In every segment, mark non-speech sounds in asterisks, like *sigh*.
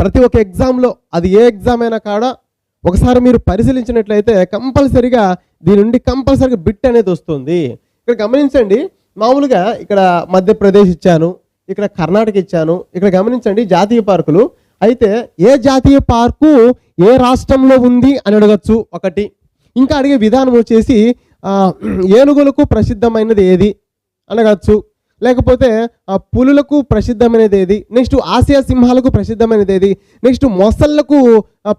ప్రతి ఒక్క ఎగ్జామ్లో అది ఏ ఎగ్జామ్ అయినా కాడ ఒకసారి మీరు పరిశీలించినట్లయితే కంపల్సరీగా దీని నుండి కంపల్సరీగా బిట్ అనేది వస్తుంది. ఇక్కడ గమనించండి మామూలుగా ఇక్కడ మధ్యప్రదేశ్ ఇచ్చాను ఇక్కడ కర్ణాటక ఇచ్చాను ఇక్కడ గమనించండి జాతీయ పార్కులు. అయితే ఏ జాతీయ పార్కు ఏ రాష్ట్రంలో ఉంది అని అడగచ్చు ఒకటి. ఇంకా అడిగే విధానం వచ్చేసి ఏనుగులకు ప్రసిద్ధమైనది ఏది? అనగచ్చు. లేకపోతే ఆ పులులకు ప్రసిద్ధమైనది ఏది? నెక్స్ట్ ఆసియా సింహాలకు ప్రసిద్ధమైనది ఏది? నెక్స్ట్ మొసళ్ళకు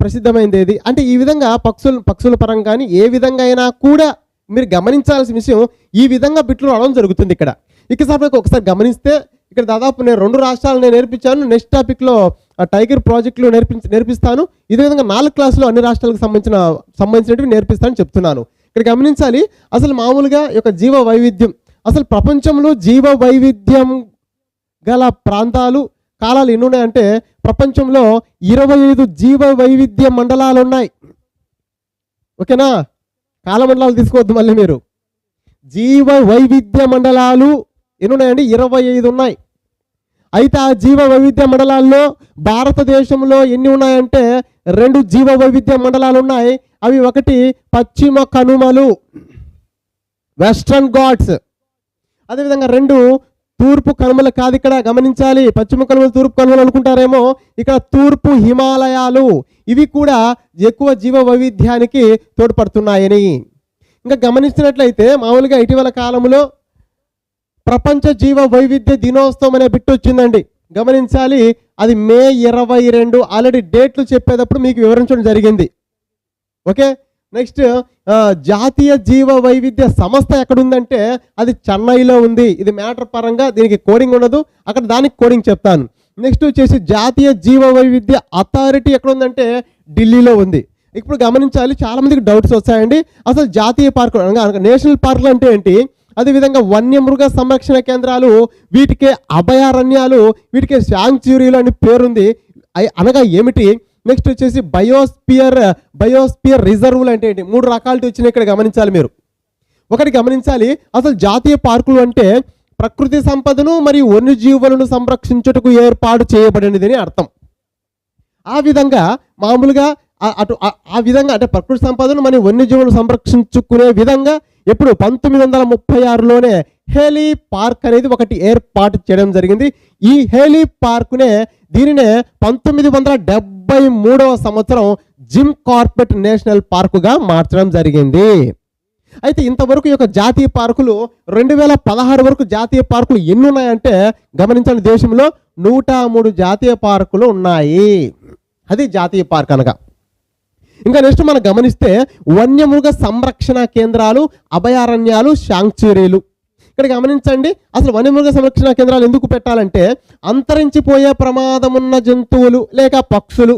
ప్రసిద్ధమైనది ఏది? అంటే ఈ విధంగా పక్షుల పక్షుల పరంగా కానీ ఏ విధంగా అయినా కూడా మీరు గమనించాల్సిన విషయం ఈ విధంగా బిట్లు రావడం జరుగుతుంది ఇక్కడ. ఇక ఒకసారి గమనిస్తే ఇక్కడ దాదాపు నేను రెండు రాష్ట్రాలు నేను నేర్పించాను. నెక్స్ట్ టాపిక్లో టైగర్ ప్రాజెక్టులు నేర్పి నేర్పిస్తాను. ఇదే విధంగా నాలుగు క్లాసులు అన్ని రాష్ట్రాలకు సంబంధించిన సంబంధించినవి నేర్పిస్తానని చెప్తున్నాను. ఇక్కడ గమనించాలి అసలు మామూలుగా ఈ యొక్క జీవ వైవిధ్యం అసలు ప్రపంచంలో జీవ వైవిధ్యం గల ప్రాంతాలు కాలాలు ఎన్ని ఉన్నాయంటే ప్రపంచంలో ఇరవై ఐదు జీవ వైవిధ్య మండలాలు ఉన్నాయి ఓకేనా? కాలమండలాలు తీసుకోవద్దు మళ్ళీ మీరు. జీవ వైవిధ్య మండలాలు ఎన్ని ఉన్నాయండి ఇరవై ఐదు ఉన్నాయి. అయితే ఆ జీవ వైవిధ్య మండలాల్లో భారతదేశంలో ఎన్ని ఉన్నాయంటే రెండు జీవ వైవిధ్య మండలాలు ఉన్నాయి అవి ఒకటి పశ్చిమ కనుమలు వెస్ట్రన్ ఘాట్స్. అదేవిధంగా రెండు తూర్పు కనుమలు కాదు ఇక్కడ గమనించాలి. పశ్చిమ కనుమలు తూర్పు కనుమలు అనుకుంటారేమో? ఇక్కడ తూర్పు హిమాలయాలు. ఇవి కూడా ఎక్కువ జీవ వైవిధ్యానికి తోడ్పడుతున్నాయని. ఇంకా గమనించినట్లయితే మామూలుగా ఇటీవల కాలంలో ప్రపంచ జీవ వైవిధ్య దినోత్సవం అనే బిట్టు వచ్చిందండి. గమనించాలి అది మే ఇరవై రెండు. ఆల్రెడీ డేట్లు చెప్పేటప్పుడు మీకు వివరించడం జరిగింది. ఓకే? నెక్స్ట్ జాతీయ జీవ వైవిధ్య సంస్థ ఎక్కడుందంటే అది చెన్నైలో ఉంది. ఇది మ్యాటర్ పరంగా దీనికి కోడింగ్ ఉండదు. అక్కడ దానికి కోడింగ్ చెప్తాను. నెక్స్ట్ వచ్చేసి జాతీయ జీవ వైవిధ్య అథారిటీ ఎక్కడ ఉందంటే ఢిల్లీలో ఉంది. ఇప్పుడు గమనించాలి చాలామందికి డౌట్స్ వస్తాయండి. అసలు జాతీయ పార్కులు అనగా అనగా నేషనల్ పార్కులు అంటే ఏంటి? అదేవిధంగా వన్యమృగ సంరక్షణ కేంద్రాలు వీటికే అభయారణ్యాలు వీటికే శాంక్చురీలు అని పేరుంది. అనగా ఏమిటి? నెక్స్ట్ వచ్చేసి బయోస్పియర్ బయోస్పియర్ రిజర్వ్లు అంటే ఏంటి? మూడు రకాలు వచ్చినాయి ఇక్కడ గమనించాలి మీరు. ఒకటి గమనించాలి అసలు జాతీయ పార్కులు అంటే ప్రకృతి సంపదను మరియు వన్యజీవులను సంరక్షించుటకు ఏర్పాటు చేయబడినదని అర్థం. ఆ విధంగా మామూలుగా అటు ఆ- ఆ విధంగా అంటే ప్రకృతి సంపదను మరియు వన్యజీవులను సంరక్షించుకునే విధంగా ఎప్పుడు పంతొమ్మిది వందల ముప్పై ఆరులోనే హేలీ పార్క్ అనేది ఒకటి ఏర్పాటు చేయడం జరిగింది. ఈ హేలీ పార్కునే దీనినే పంతొమ్మిది వందల డెబ్బై మూడవ సంవత్సరం జిమ్ కార్పెట్ నేషనల్ పార్కుగా మార్చడం జరిగింది. అయితే ఇంతవరకు ఈ యొక్క జాతీయ పార్కులు రెండు వేల పదహారు వరకు జాతీయ పార్కులు ఎన్ని ఉన్నాయంటే గమనించండి దేశంలో నూట మూడు జాతీయ పార్కులు ఉన్నాయి. అది జాతీయ పార్క్ అనగా. ఇంకా నెక్స్ట్ మనం గమనిస్తే వన్యమృగ సంరక్షణ కేంద్రాలు అభయారణ్యాలు శాంక్చురీలు. ఇక్కడ గమనించండి. అసలు వన్యమృగ సంరక్షణ కేంద్రాలు ఎందుకు పెట్టాలంటే అంతరించిపోయే ప్రమాదం ఉన్న జంతువులు లేక పక్షులు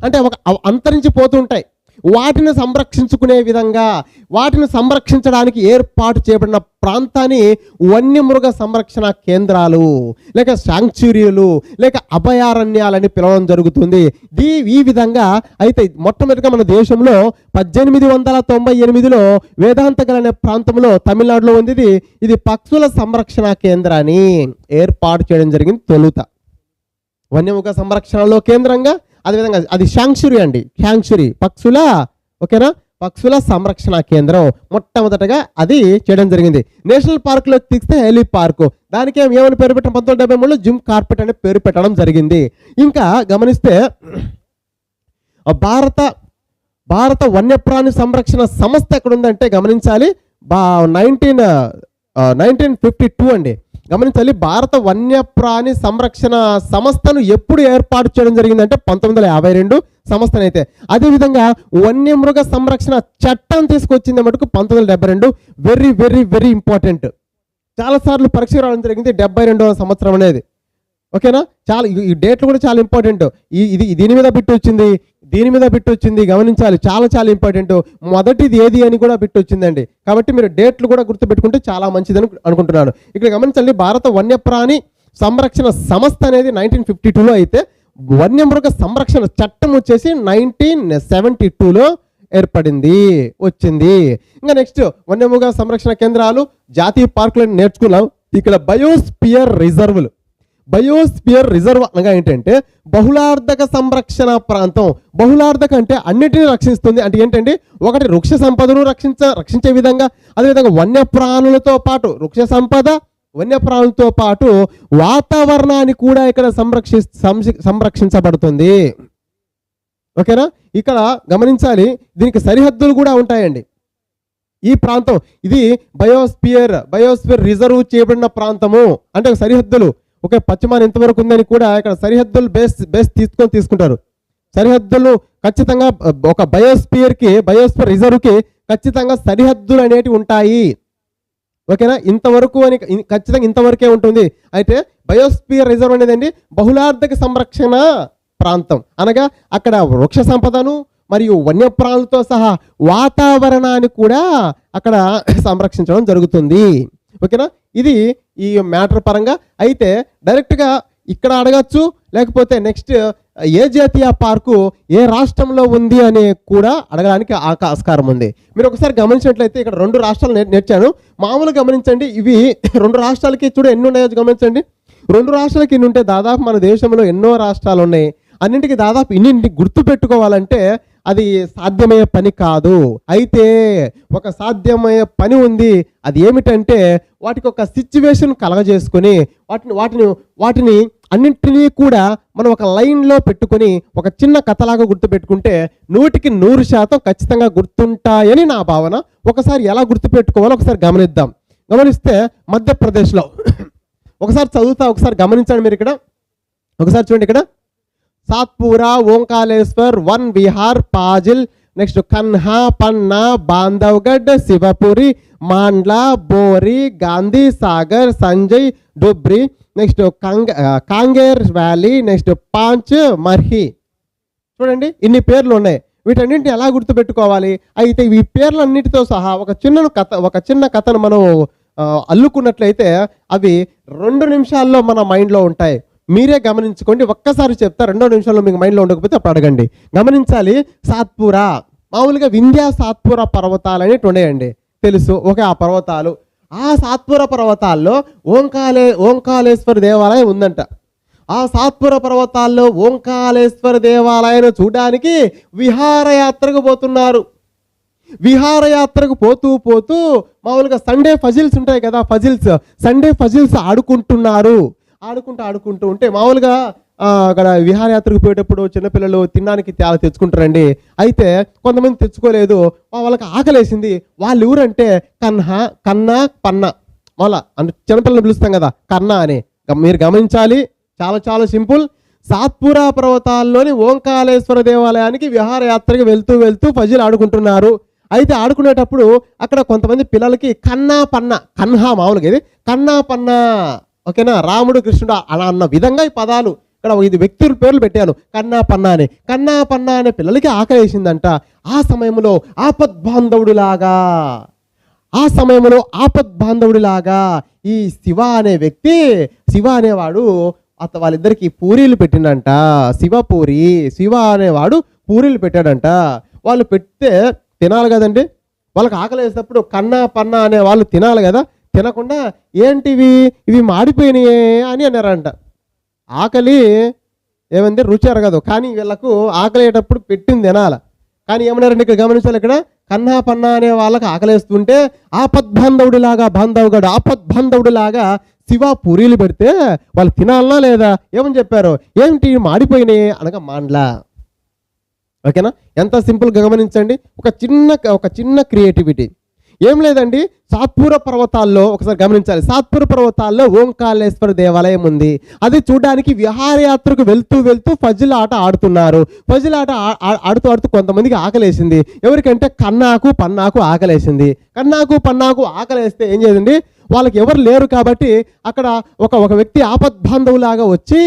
అంటే ఒక అంతరించిపోతూ అంతరించిపోతుంటాయి. వాటిని సంరక్షించుకునే విధంగా వాటిని సంరక్షించడానికి ఏర్పాటు చేయబడిన ప్రాంతాన్ని వన్యమృగ సంరక్షణ కేంద్రాలు లేక శాంక్చురీలు లేక అభయారణ్యాలని పిలవడం జరుగుతుంది దీ ఈ విధంగా అయితే మొట్టమొదటిగా మన దేశంలో పద్దెనిమిది వందల తొంభై ఎనిమిదిలో వేదాంతగల్ అనే ప్రాంతంలో తమిళనాడులో ఉంది ఇది. పక్షుల సంరక్షణ కేంద్రాన్ని ఏర్పాటు చేయడం జరిగింది తొలుత వన్యముఖ సంరక్షణలో కేంద్రంగా అదేవిధంగా అది శాంక్చురీ అండి. శాంక్చురీ. పక్షుల ఓకేనా? పక్షుల సంరక్షణ కేంద్రం. మొట్టమొదటగా అది చేయడం జరిగింది. నేషనల్ పార్క్లో తీస్తే హెలీ పార్కు దానికి ఏం- ఏమని పేరు పెట్టడం పంతొమ్మిది డెబ్బై మూడులో? జిమ్ కార్పెట్ అనే పేరు పెట్టడం జరిగింది. ఇంకా గమనిస్తే భారత భారత వన్యప్రాణి సంరక్షణ సంస్థ ఎక్కడ ఉందంటే గమనించాలి. బా నైన్టీన్ నైన్టీన్ ఫిఫ్టీ టూ అండి. గమనించాలి భారత వన్యప్రాణి సంరక్షణ సంస్థను ఎప్పుడు ఏర్పాటు చేయడం జరిగిందంటే పంతొమ్మిది వందల యాభై రెండు సంస్థనైతే. అదేవిధంగా వన్యమృగ సంరక్షణ చట్టం తీసుకొచ్చింది మటుకు పంతొమ్మిది వందల డెబ్బై రెండు. వెరీ వెరీ వెరీ ఇంపార్టెంట్ చాలాసార్లు పరీక్ష రావడం జరిగింది. డెబ్బై రెండవ సంవత్సరం అనేది. ఓకేనా? చాలా ఈ- డేట్లు కూడా చాలా ఇంపార్టెంట్. ఈ ఇది దీని మీద బిట్ వచ్చింది దీని మీద బిట్ వచ్చింది గమనించాలి. చాలా చాలా ఇంపార్టెంట్. మొదటిది ఏది అని కూడా బిట్ వచ్చిందండి. కాబట్టి మీరు డేట్లు కూడా గుర్తుపెట్టుకుంటే చాలా మంచిదని అనుకుంటున్నాను. ఇక్కడ గమనించండి భారత వన్యప్రాణి సంరక్షణ సంస్థ అనేది నైన్టీన్ ఫిఫ్టీ టూలో అయితే వన్యమృగ సంరక్షణ చట్టం వచ్చేసి నైన్టీన్ సెవెంటీ టూలో ఏర్పడింది వచ్చింది. ఇంకా నెక్స్ట్ వన్యమృగ సంరక్షణ కేంద్రాలు జాతీయ పార్కులను నేర్చుకున్నాం. ఇక్కడ బయోస్పియర్ రిజర్వులు. బయోస్పియర్ రిజర్వ్ అనగా ఏంటంటే బహుళార్థక సంరక్షణ ప్రాంతం. బహుళార్థక అంటే అన్నిటిని రక్షిస్తుంది. అంటే ఏంటంటే ఒకటి వృక్ష సంపదను రక్షించ రక్షించే విధంగా అదేవిధంగా వన్యప్రాణులతో పాటు వృక్ష సంపద వన్యప్రాణులతో పాటు వాతావరణాన్ని కూడా ఇక్కడ సంరక్షి సంరక్షించబడుతుంది. ఓకేనా? ఇక్కడ గమనించాలి దీనికి సరిహద్దులు కూడా ఉంటాయండి. ఈ ప్రాంతం ఇది బయోస్పియర్ బయోస్పియర్ రిజర్వ్ చేయబడిన ప్రాంతము. అంటే సరిహద్దులు. ఓకే పశ్చిమాన ఎంతవరకు ఉందని కూడా ఇక్కడ సరిహద్దులు బేస్ బేస్ తీసుకొని తీసుకుంటారు. సరిహద్దులు ఖచ్చితంగా ఒక బయోస్పియర్కి బయోస్పియర్ రిజర్వ్కి ఖచ్చితంగా సరిహద్దులు అనేటివి ఉంటాయి. ఓకేనా? ఇంతవరకు అని ఖచ్చితంగా ఇంతవరకే ఉంటుంది. అయితే బయోస్పియర్ రిజర్వ్ అనేది అండి బహుళార్థక సంరక్షణ ప్రాంతం. అనగా అక్కడ వృక్ష సంపదను మరియు వన్యప్రాణులతో సహా వాతావరణాన్ని కూడా అక్కడ సంరక్షించడం జరుగుతుంది. ఓకేనా? ఇది ఈ మ్యాటర్ పరంగా అయితే డైరెక్ట్గా ఇక్కడ అడగచ్చు లేకపోతే నెక్స్ట్ ఏ జాతీయ పార్కు ఏ రాష్ట్రంలో ఉంది అని కూడా అడగడానికి ఆస్కారం ఉంది. మీరు ఒకసారి గమనించినట్లయితే ఇక్కడ రెండు రాష్ట్రాలు నేర్చాను. మామూలుగా గమనించండి ఇవి *laughs* రెండు రాష్ట్రాలకి చూడ ఎన్ని ఉన్నాయో గమనించండి. రెండు రాష్ట్రాలకి ఇన్ని ఉంటే దాదాపు మన దేశంలో ఎన్నో రాష్ట్రాలు ఉన్నాయి. అన్నింటికి దాదాపు ఇన్నింటి గుర్తు పెట్టుకోవాలంటే అది సాధ్యమయ్యే పని కాదు. అయితే ఒక సాధ్యమయ్యే పని ఉంది. అది ఏమిటంటే వాటికి ఒక సిచ్యువేషన్ కలగజేసుకొని వాటిని వాటిని వాటిని అన్నింటినీ కూడా మనం ఒక లైన్లో పెట్టుకొని ఒక చిన్న కథలాగా గుర్తు పెట్టుకుంటే నూటికి నూరు శాతం ఖచ్చితంగా గుర్తుంటాయని నా భావన. ఒకసారి ఎలా గుర్తు పెట్టుకోవాలో ఒకసారి గమనిద్దాం. గమనిస్తే మధ్యప్రదేశ్లో. *coughs* ఒకసారి చదువుతా ఒకసారి గమనించండి మీరు ఇక్కడ. ఒకసారి చూడండి ఇక్కడ. Satpura Omkareshwar Van Vihar puzzle next Kanha Panna Bandhavgarh Shivpuri Mandla Bori Gandhi Sagar Sanjay Dubri next Kanga Kanger valley next Pachmarhi చూడండి ఇన్ని పేర్లు ఉన్నాయి. వీటన్నింటిని ఎలా గుర్తుపెట్టుకోవాలి? అయితే ఈ పేర్లన్నిటితో సహా ఒక చిన్న కథ ఒక చిన్న కథను మనం అల్లుకున్నట్లయితే అవి రెండు నిమిషాల్లో మన మైండ్లో ఉంటాయి. మీరే గమనించుకోండి. ఒక్కసారి చెప్తా రెండో నిమిషాల్లో మీకు మైండ్లో ఉండకపోతే అప్పుడు అడగండి. గమనించాలి సాత్పురా. మామూలుగా వింధ్యా సాత్పుర పర్వతాలు అనేటి ఉన్నాయండి తెలుసు ఓకే ఆ పర్వతాలు. ఆ సాత్పుర పర్వతాల్లో ఓంకాలే ఓంకాలేశ్వర దేవాలయం ఉందంట. ఆ సాత్పుర పర్వతాల్లో ఓంకాలేశ్వర దేవాలయం చూడడానికి విహారయాత్రకు పోతున్నారు. విహారయాత్రకు పోతూ పోతూ మామూలుగా సండే ఫజిల్స్ ఉంటాయి కదా ఫజిల్స్. సండే ఫజిల్స్ ఆడుకుంటున్నారు. ఆడుకుంటూ ఆడుకుంటూ ఉంటే మామూలుగా అక్కడ విహారయాత్రకు పోయేటప్పుడు చిన్నపిల్లలు తినడానికి చాలా తెచ్చుకుంటారండి. అయితే కొంతమంది తెచ్చుకోలేదు. వాళ్ళకి ఆకలేసింది. వాళ్ళు ఊరంటే కన్హా కన్నా పన్న. మళ్ళా అంటే చిన్నపిల్లలు పిలుస్తాం కదా కన్నా అని. మీరు గమనించాలి. చాలా చాలా సింపుల్. సాత్పురా పర్వతాల్లోని ఓంకాళేశ్వర దేవాలయానికి విహారయాత్రకి వెళ్తూ వెళ్తూ ఫజిల్ ఆడుకుంటున్నారు. అయితే ఆడుకునేటప్పుడు అక్కడ కొంతమంది పిల్లలకి కన్నా పన్న. కన్హా మామూలుగా ఇది. కన్నా పన్నా. ఓకేనా? రాముడు కృష్ణుడు అలా అన్న విధంగా ఈ పదాలు ఇక్కడ ఇది వ్యక్తుల పేర్లు పెట్టాను కన్నా పన్నా అని. కన్నా పన్నా అనే పిల్లలకి ఆకలేసిందంట. ఆ సమయంలో ఆపద్బాంధవుడిలాగా ఆ సమయంలో ఆపద్బాంధవుడిలాగా ఈ శివ అనే వ్యక్తి శివ అనేవాడు అత వాళ్ళిద్దరికి పూరీలు పెట్టిండంట. శివ పూరి శివ అనేవాడు పూరీలు పెట్టాడంట. వాళ్ళు పెడితే తినాలి కదండి. వాళ్ళకి ఆకలి వేసినప్పుడు కన్నా పన్నా అనే వాళ్ళు తినాలి కదా. తినకుండా ఏంటివి? ఇవి మాడిపోయినాయే అని అన్నారంట. ఆకలి ఏమంది? రుచి అరగదు కానీ వీళ్ళకు ఆకలి అయ్యేటప్పుడు పెట్టింది తినాల. కానీ ఏమన్నారండి ఇక్కడ గమనించాలి ఇక్కడ? కన్నా పన్నా అనే వాళ్ళకి ఆకలేస్తుంటే ఆపద్బంధవుడిలాగా బాంధవుగాడు ఆపద్బంధవుడిలాగా శివ పూరీలు పెడితే వాళ్ళు తినాలనా లేదా? ఏమని చెప్పారు? ఏమిటి మాడిపోయినాయి అనగా మాండ్లా ఓకేనా? ఎంత సింపుల్గా గమనించండి. ఒక చిన్న ఒక చిన్న క్రియేటివిటీ. ఏం లేదండి సాత్పూర పర్వతాల్లో ఒకసారి గమనించాలి సాత్పూర పర్వతాల్లో ఓంకాళేశ్వర దేవాలయం ఉంది. అది చూడడానికి విహారయాత్రకు వెళ్తూ వెళ్తూ ఫజిల్ ఆట ఆడుతున్నారు ఫజిల్ ఆట ఆడుతూ ఆడుతూ కొంతమందికి ఆకలేసింది. ఎవరికంటే కన్నాకు పన్నాకు ఆకలేసింది. కన్నాకు పన్నాకు ఆకలేస్తే ఏం చేయండి వాళ్ళకి ఎవరు లేరు కాబట్టి అక్కడ ఒక ఒక వ్యక్తి ఆపద్బాంధవులాగా వచ్చి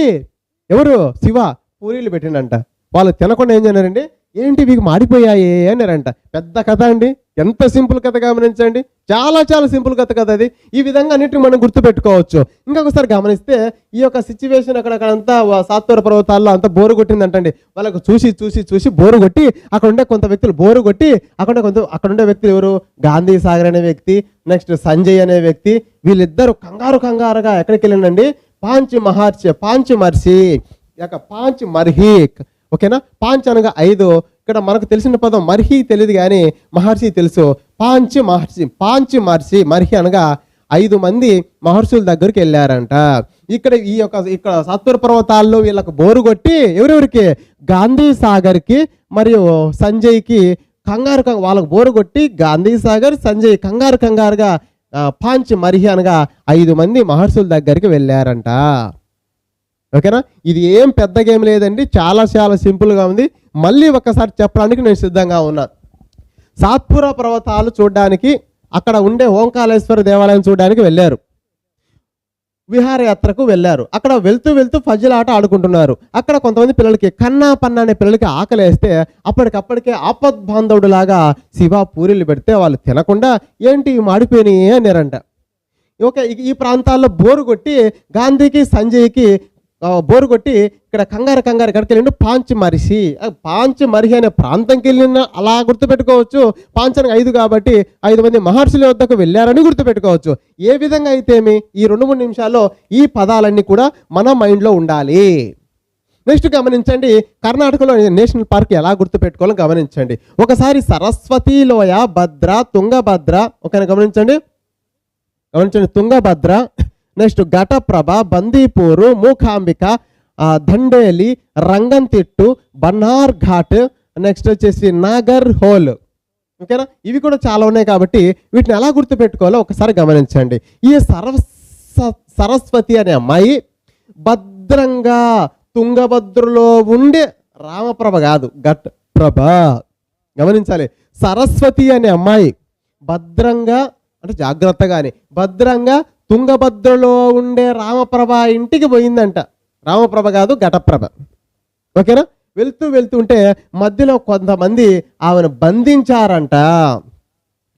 ఎవరు? శివ పూరీలు పెట్టిండంట. వాళ్ళు తినకుండా ఏం చేయనారండి ఏంటి మీకు మాడిపోయాయే అన్నారంట. పెద్ద కథ అండి. ఎంత సింపుల్ కథ గమనించండి. చాలా చాలా సింపుల్ కథ కదా అది. ఈ విధంగా అన్నిటిని మనం గుర్తుపెట్టుకోవచ్చు. ఇంకొకసారి గమనిస్తే ఈ యొక్క సిచ్యువేషన్ అక్కడ అక్కడంతా సాత్వర పర్వతాల్లో అంతా బోరు కొట్టిందంటండి. వాళ్ళకు చూసి చూసి చూసి బోరు కొట్టి అక్కడ ఉండే కొంత వ్యక్తులు బోరు కొట్టి అక్కడ కొంత అక్కడ ఉండే వ్యక్తులు ఎవరు? గాంధీ సాగర్ అనే వ్యక్తి నెక్స్ట్ సంజయ్ అనే వ్యక్తి. వీళ్ళిద్దరు కంగారు కంగారుగా ఎక్కడికి వెళ్ళిండండి పాంచి మహర్షి పాంచి మర్షి ఈ యొక్క పాంచి మర్హి ఓకేనా? పాంచ్ అనగా ఐదు ఇక్కడ మనకు తెలిసిన పదం మర్హి తెలియదు కానీ మహర్షి తెలుసు. పాంచ్ మహర్షి పాంచ్ మహర్షి మర్హి అనగా ఐదు మంది మహర్షుల దగ్గరికి వెళ్ళారంట. ఇక్కడ ఈ యొక్క ఇక్కడ సత్వర పర్వతాల్లో వీళ్ళకు బోరు కొట్టి ఎవరెవరికి? గాంధీ సాగర్కి మరియు సంజయ్కి కంగారు కంగారు వాళ్ళకు బోరు కొట్టి గాంధీ సాగర్ సంజయ్ కంగారు కంగారుగా పాంచ్ మరిహి అనగా ఐదు మంది మహర్షుల దగ్గరికి వెళ్ళారంట. ఓకేనా? ఇది ఏం పెద్దగా ఏం లేదండి. చాలా చాలా సింపుల్గా ఉంది. మళ్ళీ ఒక్కసారి చెప్పడానికి నేను సిద్ధంగా ఉన్నా. సాత్పుర పర్వతాలు చూడడానికి అక్కడ ఉండే ఓంకాళేశ్వర దేవాలయం చూడడానికి వెళ్ళారు. విహారయాత్రకు వెళ్ళారు. అక్కడ వెళ్తూ వెళ్తూ ఫజిల్ ఆట ఆడుకుంటున్నారు. అక్కడ కొంతమంది పిల్లలకి కన్నా పన్న అనే పిల్లలకి ఆకలేస్తే అప్పటికప్పటికే ఆపద్బాంధవుడు లాగా శివ పూరీలు పెడితే వాళ్ళు తినకుండా ఏంటి మాడిపోయినాయి? అన్నారంట. ఓకే ఈ- ప్రాంతాల్లో బోరు కొట్టి గాంధీకి సంజయ్కి బోరు కొట్టి ఇక్కడ కంగారు కంగారు ఎక్కడికి వెళ్ళిండు పాంచి మరిషి పాంచి మరిహి అనే ప్రాంతంకి వెళ్ళిన అలా గుర్తుపెట్టుకోవచ్చు. పాంచనకు ఐదు కాబట్టి ఐదు మంది మహర్షుల వద్దకు వెళ్ళారని గుర్తుపెట్టుకోవచ్చు. ఏ విధంగా అయితేమి? ఈ రెండు మూడు నిమిషాల్లో ఈ పదాలన్నీ కూడా మన మైండ్లో ఉండాలి. నెక్స్ట్ గమనించండి కర్ణాటకలో నేషనల్ పార్క్ ఎలా గుర్తుపెట్టుకోవాలో గమనించండి. ఒకసారి సరస్వతి లోయ భద్ర తుంగభద్ర. ఒకసారి గమనించండి. గమనించండి Tungabhadra. Next Ghataprabha Bandipur Mookambika Dandeli Ranganathittu Bannerghatta next వచ్చేసి నాగర్ హోల్. ఓకేనా? ఇవి కూడా చాలా ఉన్నాయి కాబట్టి వీటిని ఎలా గుర్తుపెట్టుకోవాలో ఒకసారి గమనించండి. ఈ సరస్ సరస్వతి అనే అమ్మాయి భద్రంగా తుంగభద్రలో ఉండే రామప్రభ కాదు ఘట్ ప్రభ గమనించాలి. సరస్వతి అనే అమ్మాయి భద్రంగా అంటే జాగ్రత్తగానే భద్రంగా తుంగభద్రలో ఉండే రామప్రభ ఇంటికి పోయిందంట. రామప్రభ కాదు ఘటప్రభ. ఓకేనా? వెళ్తూ వెళ్తుంటే మధ్యలో కొంతమంది ఆమెను బంధించారంట.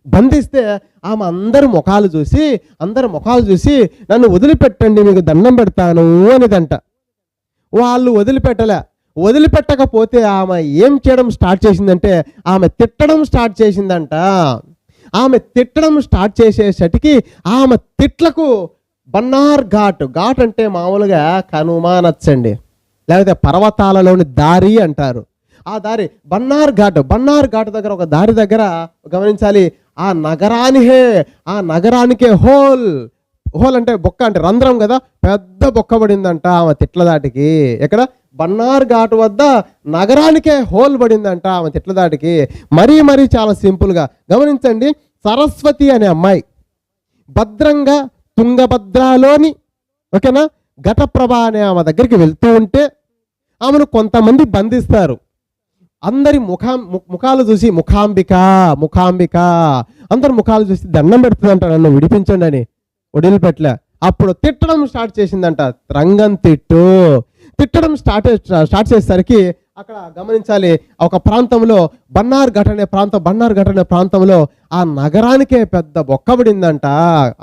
బంధిస్తే ఆమె అందరి ముఖాలు చూసి అందరి ముఖాలు చూసి నన్ను వదిలిపెట్టండి మీకు దండం పెడతాను అనేదంట. వాళ్ళు వదిలిపెట్టలే. వదిలిపెట్టకపోతే ఆమె ఏం చేయడం స్టార్ట్ చేసిందంటే ఆమె తిట్టడం స్టార్ట్ చేసిందంట. ఆమె తిట్టడం స్టార్ట్ చేసేసటికి ఆమె తిట్లకు బన్నార్ ఘాట్. ఘాట్ అంటే మామూలుగా కనుమానచ్చండి లేకపోతే పర్వతాలలోని దారి అంటారు. ఆ దారి బన్నార్ ఘాట్. బన్నార్ ఘాట్ దగ్గర ఒక దారి దగ్గర గమనించాలి. ఆ నగరానికే ఆ నగరానికే హోల్. హోల్ అంటే బొక్క అంటే రంధ్రం కదా? పెద్ద బొక్క పడిందంట ఆమె తిట్ల దాటికి. ఎక్కడ? బన్నార్ ఘాట్ వద్ద నగరానికే హోల్ పడిందంట ఆమె తిట్ల దాటికి మరీ మరీ చాలా సింపుల్గా గమనించండి సరస్వతి అనే అమ్మాయి భద్రంగా తుంగభద్రలోని ఓకేనా ఘటప్రభ అనే ఆమె దగ్గరికి వెళ్తూ ఉంటే ఆమెను కొంతమంది బంధిస్తారు. అందరి ముఖా ము- ముఖాలు చూసి ముఖాంబిక ముఖాంబిక. అందరు ముఖాలు చూసి దండం పెడుతుందంట నన్ను విడిపించండి అని వడిలిపెట్ల అప్పుడు తిట్టడం స్టార్ట్ చేసిందంట రంగం తిట్టు. తిట్టడం స్టార్ట్ స్టార్ట్ చేసేసరికి అక్కడ గమనించాలి ఒక ప్రాంతంలో బన్నార్ ఘట్ అనే ప్రాంతం బన్నార్ ఘట్ అనే ప్రాంతంలో ఆ నగరానికే పెద్ద బొక్క పడిందంట.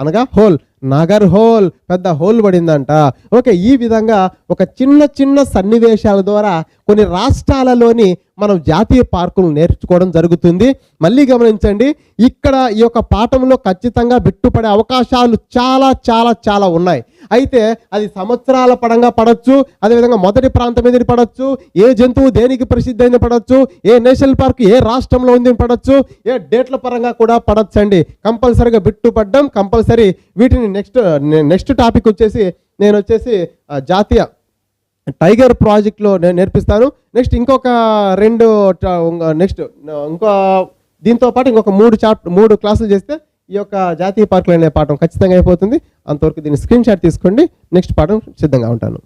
అనగా హోల్ నగర్ హోల్ పెద్ద హోల్ పడిందంట. ఓకే ఈ విధంగా ఒక చిన్న చిన్న సన్నివేశాల ద్వారా కొన్ని రాష్ట్రాలలోని మనం జాతీయ పార్కులు నేర్చుకోవడం జరుగుతుంది. మళ్ళీ గమనించండి ఇక్కడ ఈ యొక్క పాఠంలో ఖచ్చితంగా బిట్టుపడే అవకాశాలు చాలా చాలా చాలా ఉన్నాయి. అయితే అది సంవత్సరాల పడంగా పడవచ్చు అదేవిధంగా మొదటి ప్రాంతం మీద పడవచ్చు ఏ జంతువు దేనికి ప్రసిద్ధి అయిన పడవచ్చు ఏ నేషనల్ పార్క్ ఏ రాష్ట్రంలో ఉంది పడవచ్చు ఏ డేట్ల పరంగా కూడా పడచ్చండి. కంపల్సరీగా బిట్టుపడడం కంపల్సరీ వీటిని నెక్స్ట్ నెక్స్ట్ టాపిక్ వచ్చేసి నేను వచ్చేసి జాతీయ టైగర్ ప్రాజెక్ట్లో నేను నేర్పిస్తాను నెక్స్ట్ ఇంకొక రెండు నెక్స్ట్ ఇంకో దీంతో పాటు ఇంకొక మూడు చాప్టర్ మూడు క్లాసులు చేస్తే ఈ యొక్క జాతీయ పార్కులు అనే పాఠం ఖచ్చితంగా అయిపోతుంది. అంతవరకు దీన్ని స్క్రీన్ షాట్ తీసుకోండి. నెక్స్ట్ పాఠం సిద్ధంగా ఉంటాను.